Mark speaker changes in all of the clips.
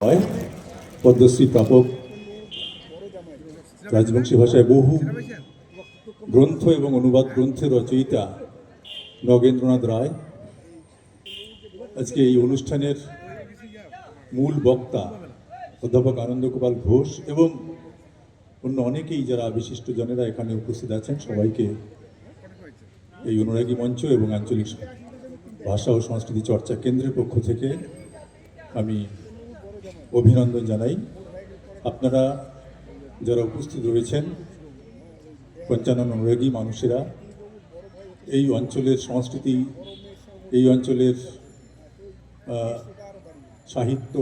Speaker 1: হয় পদ্মশ্রী প্রাপক রাজবংশী ভাষায় বহু গ্রন্থ এবং অনুবাদ গ্রন্থের রচয়িতা নগেন্দ্রনাথ রায়। আজকে এই অনুষ্ঠানের মূল বক্তা অধ্যাপক আনন্দ গোপাল ঘোষ এবং অন্য অনেকেই যারা বিশিষ্ট জনেরা এখানে উপস্থিত আছেন, সবাইকে এই অনুরাগী মঞ্চ এবং আঞ্চলিক ভাষা ও সংস্কৃতি চর্চা কেন্দ্রের পক্ষ থেকে আমি অভিনন্দন জানাই। আপনারা যারা উপস্থিত রয়েছেন, পঞ্চানন অনুরাগী মানুষেরা, এই অঞ্চলের সংস্কৃতি, এই অঞ্চলের সাহিত্য,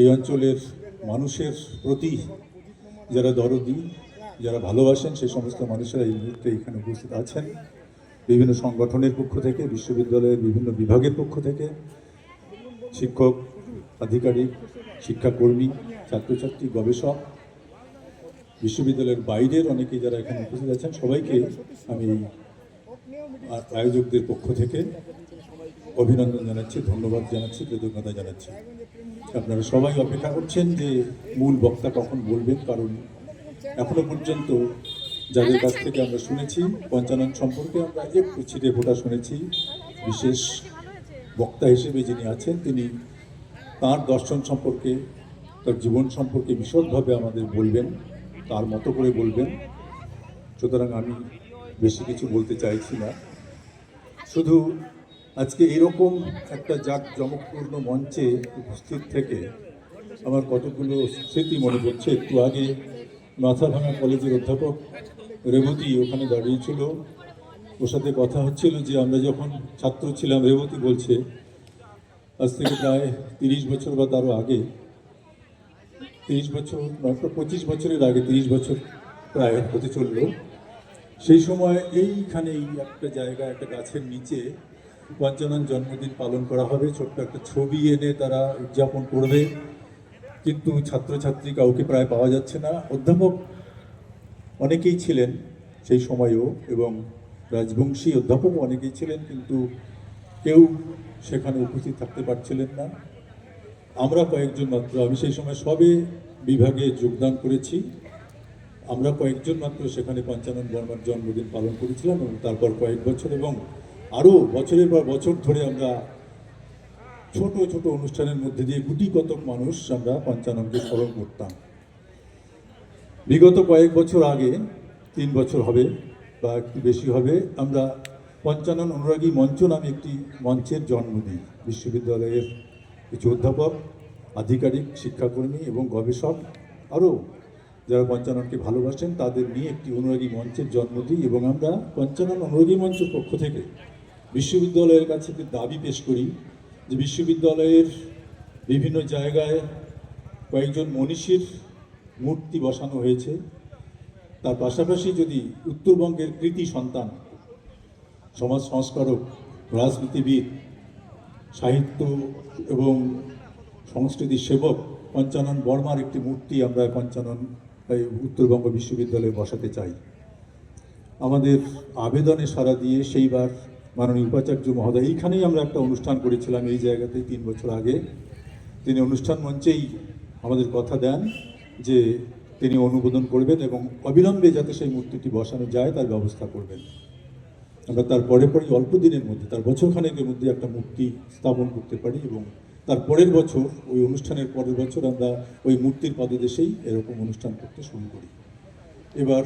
Speaker 1: এই অঞ্চলের মানুষের প্রতি যারা দরদি, যারা ভালোবাসেন, সেই সমস্ত মানুষেরা এই মুহূর্তে এখানে উপস্থিত আছেন। বিভিন্ন সংগঠনের পক্ষ থেকে, বিশ্ববিদ্যালয়ের বিভিন্ন বিভাগের পক্ষ থেকে, শিক্ষক আধিকারিক, শিক্ষাকর্মী, ছাত্রছাত্রী, গবেষক, বিশ্ববিদ্যালয়ের বাইরের অনেকে যারা এখানে উপস্থিত আছেন, সবাইকে আমি আয়োজকদের পক্ষ থেকে অভিনন্দন জানাচ্ছি, ধন্যবাদ জানাচ্ছি, কৃতজ্ঞতা জানাচ্ছি। আপনারা সবাই অপেক্ষা করছেন যে মূল বক্তা কখন বলবেন, কারণ এখনও পর্যন্ত যাদের কাছ থেকে আমরা শুনেছি, পঞ্চানন সম্পর্কে আমরা একটু ছিটে ফোটা শুনেছি, বিশেষ বক্তা হিসেবে যিনি আছেন, তিনি তার দর্শন সম্পর্কে, তার জীবন সম্পর্কে বিশদভাবে আমাদের বলবেন, তার মতো করে বলবেন। সুতরাং আমি বেশি কিছু বলতে চাইছি না। শুধু আজকে এরকম একটা জাক জমকপূর্ণ মঞ্চে উপস্থিত থেকে আমার কতগুলো স্মৃতি মনে পড়ছে। একটু আগে মাথাভাঙা কলেজের অধ্যাপক রেবতী ওখানে দাঁড়িয়েছিল। ওর সাথে কথা হচ্ছিল যে আমরা যখন ছাত্র ছিলাম, রেবতী বলছে আজ থেকে প্রায় তিরিশ বছর বা তারও আগে, তিরিশ বছর, মাত্র পঁচিশ বছরের আগে তিরিশ বছর প্রায় হতে চলল। সেই সময় এইখানে এই একটা জায়গা, একটা গাছের নিচে পঞ্চানন জন্মদিন পালন করা হবে। ছোট্ট একটা ছবি এনে তারা উদযাপন করবে। কিন্তু ছাত্রছাত্রী কাউকে প্রায় পাওয়া যাচ্ছে না। অধ্যাপক অনেকেই ছিলেন সেই সময়ও এবং রাজবংশী অধ্যাপক অনেকেই ছিলেন, কিন্তু কেউ সেখানে উপস্থিত থাকতে পারছিলেন না। আমরা কয়েকজন মাত্র, আমি সেই সময় সবে বিভাগে যোগদান করেছি। আমরা কয়েকজন মাত্র সেখানে পঞ্চানন বর্মার জন্মদিন পালন করেছিলাম এবং তারপর কয়েক বছর এবং আরও বছরের পর বছর ধরে আমরা ছোট ছোট অনুষ্ঠানের মধ্যে দিয়ে গুটি কতক মানুষ আমরা পঞ্চাননকে স্মরণ করতাম। বিগত কয়েক বছর আগে, তিন বছর হবে বা একটু বেশি হবে, আমরা পঞ্চানন অনুরাগী মঞ্চ নামে একটি মঞ্চের জন্ম দিই বিশ্ববিদ্যালয়ের কিছু অধ্যাপক, আধিকারিক, শিক্ষাকর্মী এবং গবেষক আরও যারা পঞ্চাননকে ভালোবাসেন, তাদের নিয়ে একটি অনুরাগী মঞ্চের জন্ম দিই এবং আমরা পঞ্চানন অনুরাগী মঞ্চের পক্ষ থেকে বিশ্ববিদ্যালয়ের কাছে একটি দাবি পেশ করি যে বিশ্ববিদ্যালয়ের বিভিন্ন জায়গায় কয়েকজন মনীষীর মূর্তি বসানো হয়েছে। তার পাশাপাশি যদি উত্তরবঙ্গের কৃতি সন্তান সমাজ সংস্কারক রাজনীতিবিদ, সাহিত্য এবং সংস্কৃতি সেবক পঞ্চানন বর্মার একটি মূর্তি আমরা পঞ্চানন উত্তরবঙ্গ বিশ্ববিদ্যালয়ে বসাতে চাই। আমাদের আবেদনে সাড়া দিয়ে সেইবার মাননীয় উপাচার্য মহোদয়, এইখানেই আমরা একটা অনুষ্ঠান করেছিলাম এই জায়গাতেই তিন বছর আগে। তিনি অনুষ্ঠান মঞ্চেই আমাদের কথা দেন যে তিনি অনুমোদন করবেন এবং অবিলম্বে যাতে সেই মূর্তিটি বসানো যায়, তার ব্যবস্থা করবেন। আমরা তার পরে পরে অল্প দিনের মধ্যে, তার বছরখানেকের মধ্যে একটা মূর্তি স্থাপন করতে পারি এবং তার পরের বছর, ওই অনুষ্ঠানের পরের বছর আমরা ওই মূর্তির পদদেশেই এরকম অনুষ্ঠান করতে শুরু করি। এবার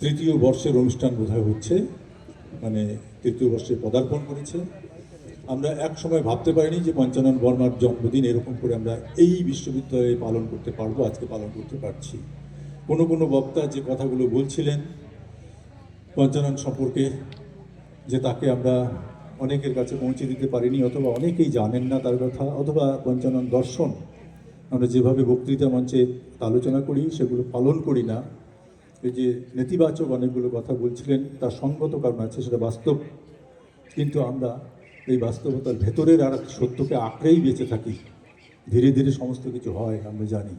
Speaker 1: তৃতীয় বর্ষের অনুষ্ঠান বোধহয় হচ্ছে মানে তৃতীয় বর্ষে পদার্পণ করেছে। আমরা এক সময় ভাবতে পারিনি যে পঞ্চানন বর্মার জন্মদিন এরকম করে আমরা এই বিশ্ববিদ্যালয়ে পালন করতে পারব, আজকে পালন করতে পারছি। কোনো কোনো বক্তা যে কথাগুলো বলছিলেন পঞ্চানন সম্পর্কে যে তাকে আমরা অনেকের কাছে পৌঁছে দিতে পারিনি, অথবা অনেকেই জানেন না তার কথা, অথবা পঞ্চানন দর্শন আমরা যেভাবে বক্তৃতা মঞ্চে আলোচনা করি, সেগুলো পালন করি না। এই যে নেতিবাচক অনেকগুলো কথা বলছিলেন, তার সঙ্গত কারণ আছে, সেটা বাস্তব। কিন্তু আমরা এই বাস্তবতার ভেতরের আর সত্যকে আঁকড়েই বেঁচে থাকি। ধীরে ধীরে সমস্ত কিছু হয়, আমরা জানি।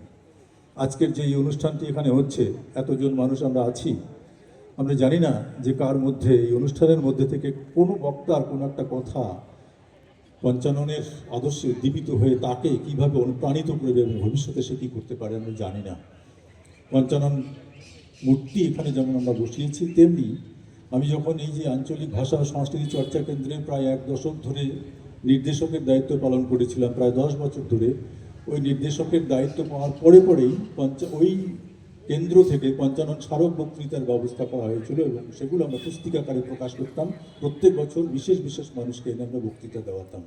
Speaker 1: আজকের যে এই অনুষ্ঠানটি এখানে হচ্ছে, এতজন মানুষ আমরা আছি আমরা জানি না যে কার মধ্যে, এই অনুষ্ঠানের মধ্যে থেকে কোনো বক্তার কোনো একটা কথা পঞ্চাননের আদর্শে দীপিত হয়ে তাকে কীভাবে অনুপ্রাণিত করবে এবং ভবিষ্যতে সে কী করতে পারে আমি জানি না। পঞ্চানন মূর্তি এখানে যেমন আমরা বসিয়েছি, তেমনি আমি যখন এই যে আঞ্চলিক ভাষা সংস্কৃতি চর্চা কেন্দ্রে প্রায় এক দশক ধরে নির্দেশকের দায়িত্ব পালন করেছিলাম, প্রায় দশ বছর ধরে, ওই নির্দেশকের দায়িত্ব পাওয়ার পরে পরেই পঞ্চা ওই কেন্দ্র থেকে পঞ্চানন স্মারক বক্তৃতার ব্যবস্থা করা হয়েছিল এবং সেগুলো আমরা পুস্তিকাকারে প্রকাশ করতাম। প্রত্যেক বছর বিশেষ বিশেষ মানুষকে এনে আমরা বক্তৃতা দেওয়াতাম।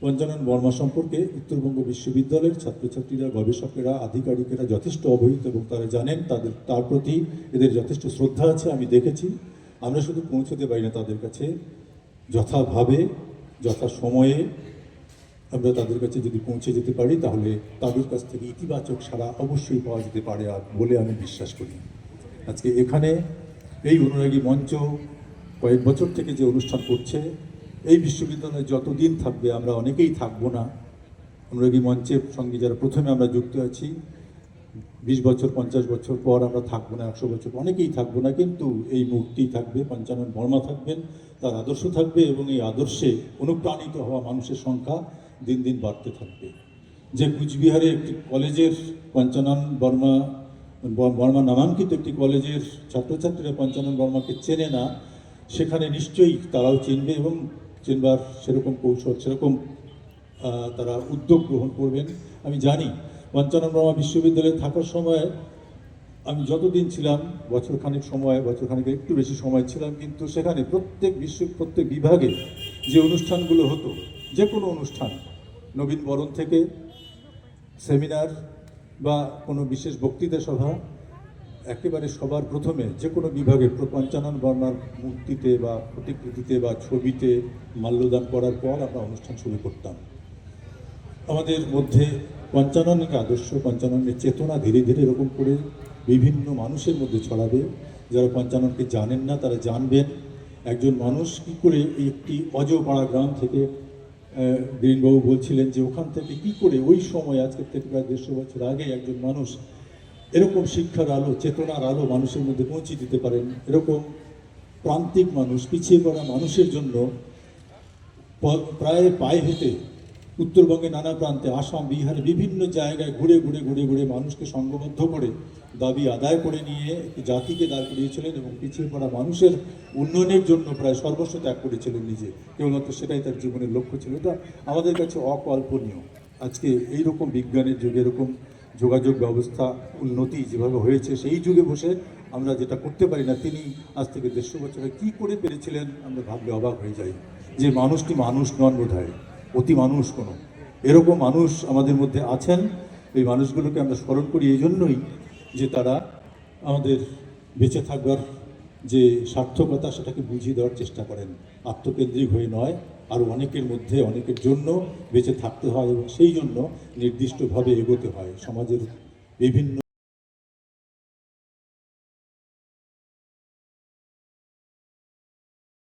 Speaker 1: পঞ্চানন বর্মা সম্পর্কে উত্তরবঙ্গ বিশ্ববিদ্যালয়ের ছাত্রছাত্রীরা, গবেষকেরা, আধিকারিকেরা যথেষ্ট অবহিত এবং তারা জানেন তাদের, তার প্রতি এদের যথেষ্ট শ্রদ্ধা আছে, আমি দেখেছি। আমরা শুধু পৌঁছতে পারি না তাদের কাছে। যথাভাবে যথা সময়ে আমরা তাদের কাছে যদি পৌঁছে যেতে পারি, তাহলে তাদের কাছ থেকে ইতিবাচক সাড়া অবশ্যই পাওয়া যেতে পারে আর বলে আমি বিশ্বাস করি। আজকে এখানে এই অনুরাগী মঞ্চ কয়েক বছর থেকে যে অনুষ্ঠান করছে, এই বিশ্ববিদ্যালয়ে যতদিন থাকবে আমরা অনেকেই থাকব না। অনুরাগী মঞ্চের সঙ্গে যারা প্রথমে আমরা যুক্ত আছি, বিশ বছর, পঞ্চাশ বছর পর আমরা থাকব না, একশো বছর, অনেকেই থাকব না, কিন্তু এই মূর্তি থাকবে, পঞ্চানন বর্মা থাকবেন, তার আদর্শ থাকবে এবং এই আদর্শে অনুপ্রাণিত হওয়া মানুষের সংখ্যা দিন দিন বাড়তে থাকবে। যে কুচবিহারে একটি কলেজের পঞ্চানন বর্মা বর্মা নামাঙ্কিত একটি কলেজের ছাত্রছাত্রীরা পঞ্চানন বর্মাকে চেনে না, সেখানে নিশ্চয়ই তারাও চিনবে এবং চিনবার সেরকম কৌশল, সেরকম তারা উদ্যোগ গ্রহণ করবেন। আমি জানি পঞ্চানন বর্মা বিশ্ববিদ্যালয়ে থাকার সময় আমি যতদিন ছিলাম, বছরখানেক সময় বছরখানেক একটু বেশি সময় ছিলাম, কিন্তু সেখানে প্রত্যেক বিশ্ব প্রত্যেক বিভাগে যে অনুষ্ঠানগুলো হতো, যে কোনো অনুষ্ঠান নবীন বরণ থেকে সেমিনার বা কোনো বিশেষ বক্তৃতা সভা, একেবারে সবার প্রথমে যে কোনো বিভাগে পঞ্চানন বর্মার মূর্তিতে বা প্রতিকৃতিতে বা ছবিতে মাল্যদান করার পর আমরা অনুষ্ঠান শুরু করতাম। আমাদের মধ্যে পঞ্চাননের আদর্শ, পঞ্চাননের চেতনা ধীরে ধীরে এরকম করে বিভিন্ন মানুষের মধ্যে ছড়াবে। যারা পঞ্চাননকে জানেন না, তারা জানবেন একজন মানুষ কী করে একটি অজপাড়া গ্রাম থেকে আহ, বলছিলেন যে ওখান থেকে কি করে ওই সময় আজকের থেকে প্রায় দেড়শো বছর আগে একজন মানুষ এরকম শিক্ষার আলো চেতনার আলো মানুষের মধ্যে পৌঁছে দিতে পারেন। এরকম প্রান্তিক মানুষ পিছিয়ে পড়া মানুষের জন্য প্রায় পায়ে হেঁটে উত্তরবঙ্গে নানা প্রান্তে, আসাম, বিহারে বিভিন্ন জায়গায় ঘুরে ঘুরে ঘুরে ঘুরে মানুষকে সংঘবদ্ধ করে দাবি আদায় করে নিয়ে জাতিকে দাঁড় করিয়েছিলেন এবং পিছিয়ে পড়া মানুষের উন্নয়নের জন্য প্রায় সর্বস্ব ত্যাগ করেছিলেন নিজে। কেবলমাত্র সেটাই তার জীবনের লক্ষ্য ছিল। এটা আমাদের কাছে অকল্পনীয়। আজকে এই রকম বিজ্ঞানের যুগে, এরকম যোগাযোগ ব্যবস্থা উন্নতি যেভাবে হয়েছে, সেই যুগে বসে আমরা যেটা করতে পারি না, তিনি আজ থেকে দেড়শো বছরে কী করে পেরেছিলেন, আমরা ভাবলে অবাক হয়ে যাই। যে মানুষটি মানুষ নন বোধ হয় অতি মানুষ কোনো। এরকম মানুষ আমাদের মধ্যে আছেন। এই মানুষগুলোকে আমরা স্মরণ করি এই জন্যই যে তারা আমাদের বেঁচে থাকবার যে সার্থকতা, সেটাকে বুঝিয়ে দেওয়ার চেষ্টা করেন। আত্মকেন্দ্রিক হয়ে নয় আরও অনেকের মধ্যে, অনেকের জন্য বেঁচে থাকতে হয় এবং সেই জন্য নির্দিষ্টভাবে এগোতে হয়। সমাজের বিভিন্ন